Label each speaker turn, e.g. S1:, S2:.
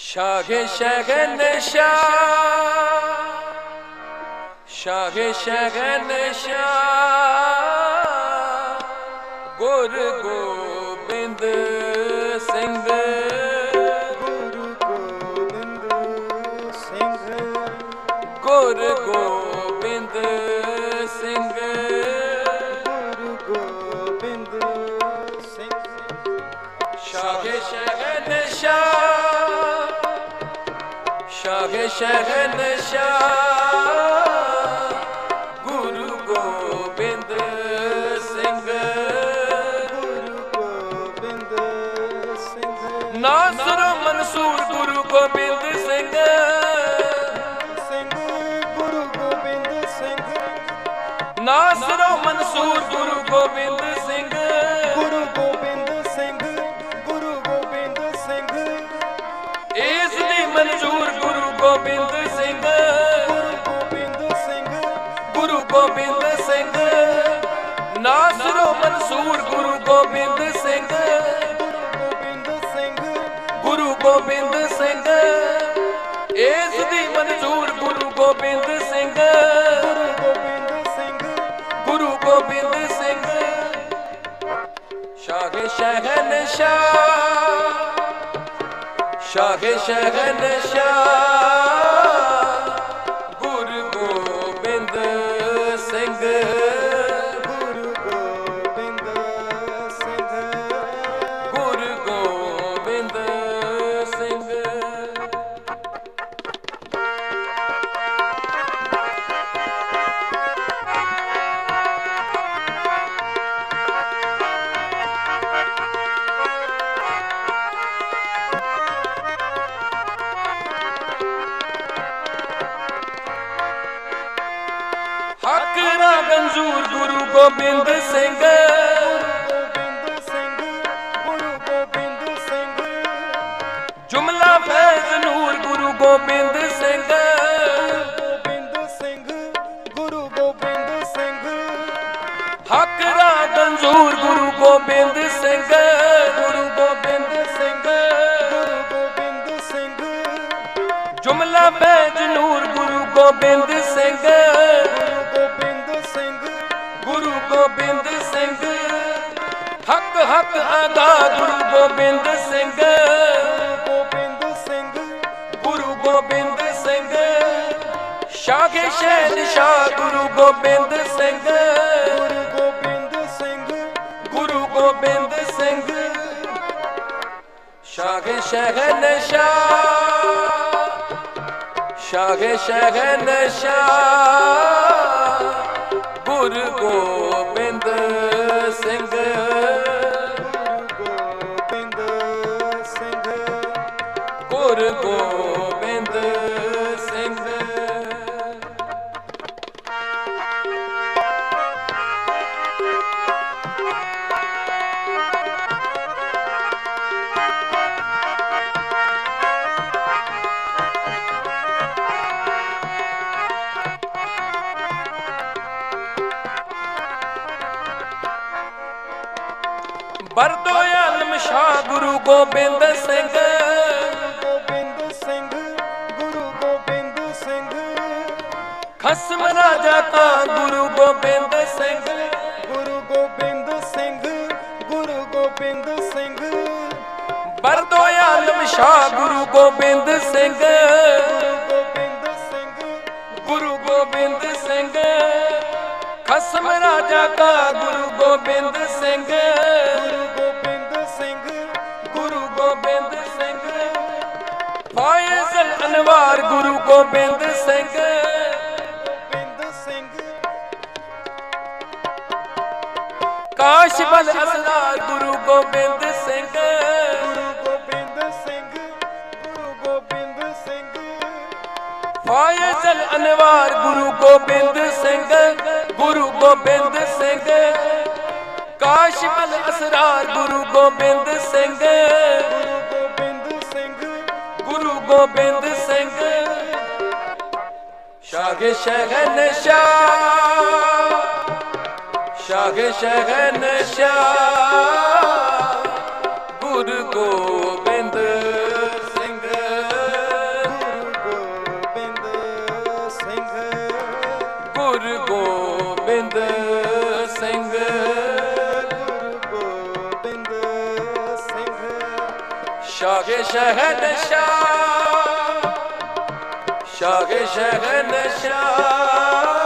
S1: ਸ਼ਾਹੇ ਸ਼ਗਨ ਸ਼ਾਹ ਸ਼ਾਹੇ ਸ਼ਗਨ ਸ਼ਾਹ ਗੁਰ ਗੋਬਿੰਦ ਸਿੰਘ
S2: ਗੁਰੂ ਗੋਬਿੰਦ ਸਿੰਘ।
S1: ਗੁਰ ਗੋਬਿੰਦ ਸਿੰਘ। ਸ਼ਾਹੇ ਸ਼ਗਨ ਸ਼ਾਹ ਗੁਰੂ ਗੋਬਿੰਦ ਸਿੰਘ।
S2: ਗੁਰੂ ਗੋਬਿੰਦ ਸਿੰਘ
S1: ਨਾਸਰ, ਮਨਸੂਰ, ਗੁਰੂ ਗੋਬਿੰਦ ਸਿੰਘ।
S2: ਸਿੰਘ ਗੁਰੂ ਗੋਬਿੰਦ ਸਿੰਘ
S1: ਨਾਸਰ, ਮਨਸੂਰ, ਗੁਰੂ ਗੋਬਿੰਦ ਸਿੰਘ।
S2: ਗੁਰੂ ਗੋਬਿੰਦ ਸਿੰਘ।
S1: ਇਸ ਦੀ ਮਨਜ਼ੂਰ ਗੁਰੂ ਗੋਬਿੰਦ ਸਿੰਘ।
S2: ਗੁਰੂ ਗੋਬਿੰਦ ਸਿੰਘ।
S1: ਗੁਰੂ ਗੋਬਿੰਦ ਸਿੰਘ ਸ਼ਾਹ ਸ਼ਹਿਨ ਸ਼ਾਹ। ਸ਼ਾਹ ਸ਼ਹਿਨ ਸ਼ਾਹ। ਗੋਬਿੰਦ ਸਿੰਘ।
S2: ਗੁਰੂ ਗੋਬਿੰਦ ਸਿੰਘ
S1: ਜੁਮਲਾ ਫੈਜ਼ ਨੂਰ ਗੁਰੂ ਗੋਬਿੰਦ ਸਿੰਘ।
S2: ਗੋਬਿੰਦ ਸਿੰਘ ਗੁਰੂ ਗੋਬਿੰਦ ਸਿੰਘ
S1: ਹੱਕ ਦਾ ਗੰਜੂਰ ਗੁਰੂ ਗੋਬਿੰਦ ਸਿੰਘ। ਗੁਰੂ ਗੋਬਿੰਦ ਸਿੰਘ
S2: ਗੁਰੂ ਗੋਬਿੰਦ ਸਿੰਘ
S1: ਜੁਮਲਾ ਫੈਜ਼ ਨੂਰ ਗੁਰੂ ਗੋਬਿੰਦ ਸਿੰਘ
S2: ਗੁਰੂ ਗੋਬਿੰਦ ਸਿੰਘ।
S1: ਗੁਰੂ ਗੋਬਿੰਦ ਸਿੰਘ। ਹੱਕ ਹੱਕ ਅਦਾ ਗੁਰੂ ਗੋਬਿੰਦ ਸਿੰਘ।
S2: ਗੋਬਿੰਦ ਸਿੰਘ
S1: ਗੁਰੂ ਗੋਬਿੰਦ ਸਿੰਘ। ਸ਼ਾਗੇ ਸ਼ਹਿਨ ਸ਼ਾਹ ਗੁਰੂ ਗੋਬਿੰਦ ਸਿੰਘ।
S2: ਗੁਰੂ ਗੋਬਿੰਦ ਸਿੰਘ
S1: ਗੁਰੂ ਗੋਬਿੰਦ ਸਿੰਘ। ਸ਼ਾਗੇ ਸ਼ਹਿਨ ਸ਼ਾਹ ਸ਼ਾਗੇ ਸ਼ਹਿਨ ਸ਼ਾਹ। ਗੁਰੂ ਗੋਬਿੰਦ ਸਿੰਘ।
S2: ਗੁਰੂ ਗੋਬਿੰਦ ਸਿੰਘ।
S1: ਗੁਰੂ ਗੋਬਿੰਦ ਸ਼ਾਹ ਗੁਰੂ ਗੋਬਿੰਦ ਸਿੰਘ।
S2: ਗੋਬਿੰਦ ਸਿੰਘ ਗੁਰੂ ਗੋਬਿੰਦ ਸਿੰਘ।
S1: ਖਸਮ ਰਾਜਾ ਕਾ ਗੁਰੂ ਗੋਬਿੰਦ ਸਿੰਘ।
S2: ਗੁਰੂ ਗੋਬਿੰਦ ਸਿੰਘ ਗੁਰੂ ਗੋਬਿੰਦ ਸਿੰਘ।
S1: ਬਰਦੋ ਆਲਮ ਸ਼ਾਹ ਗੁਰੂ ਗੋਬਿੰਦ ਸਿੰਘ।
S2: ਗੁਰੂ ਗੋਬਿੰਦ ਸਿੰਘ
S1: ਗੁਰੂ ਗੋਬਿੰਦ ਸਿੰਘ। ਖਸਮ ਰਾਜਾ ਕਾ ਗੁਰੂ ਗੋਬਿੰਦ ਸਿੰਘ।
S2: ਗੁਰੂ ਗੋਬਿੰਦ ਸਿੰਘ।
S1: ਗੋਬਿੰਦ ਸਿੰਘ। ਕਾਸ਼ਬਲ ਅਸਰਾਰ ਗੁਰੂ ਗੋਬਿੰਦ ਸਿੰਘ।
S2: ਗੁਰੂ ਗੋਬਿੰਦ ਸਿੰਘ ਗੁਰੂ ਗੋਬਿੰਦ ਸਿੰਘ।
S1: ਫਾਇਜ਼ਲ ਅਨਵਾਰ ਗੁਰੂ ਗੋਬਿੰਦ ਸਿੰਘ ਗੁਰੂ ਗੋਬਿੰਦ ਸਿੰਘ। ਕਾਸ਼ਬਲ ਅਸਰਾਰ ਗੁਰੂ ਗੋਬਿੰਦ ਸਿੰਘ।
S2: ਗੁਰੂ ਗੋਬਿੰਦ ਸਿੰਘ।
S1: ਗੁਰੂ ਗੋਬਿੰਦ ਸਿੰਘ। ਸ਼ਾਹ ਸ਼ਹਿਨ ਸ਼ਾਹ ਸ਼ਾਹ ਸ਼ਹਿਨ ਸ਼ਾਹ ਗੁਰੂ ਗੋਬਿੰਦ ਸਿੰਘ। ਗੋਬਿੰਦ ਸਿੰਘ ਗੁਰੂ ਗੋਬਿੰਦ ਸਿੰਘ। ਗੁਰੂ ਗੋਬਿੰਦ ਸਿੰਘ ਸ਼ਾਹ ਸ਼ਾਹ ਸ਼ਹਿਨਸ਼ਾਹ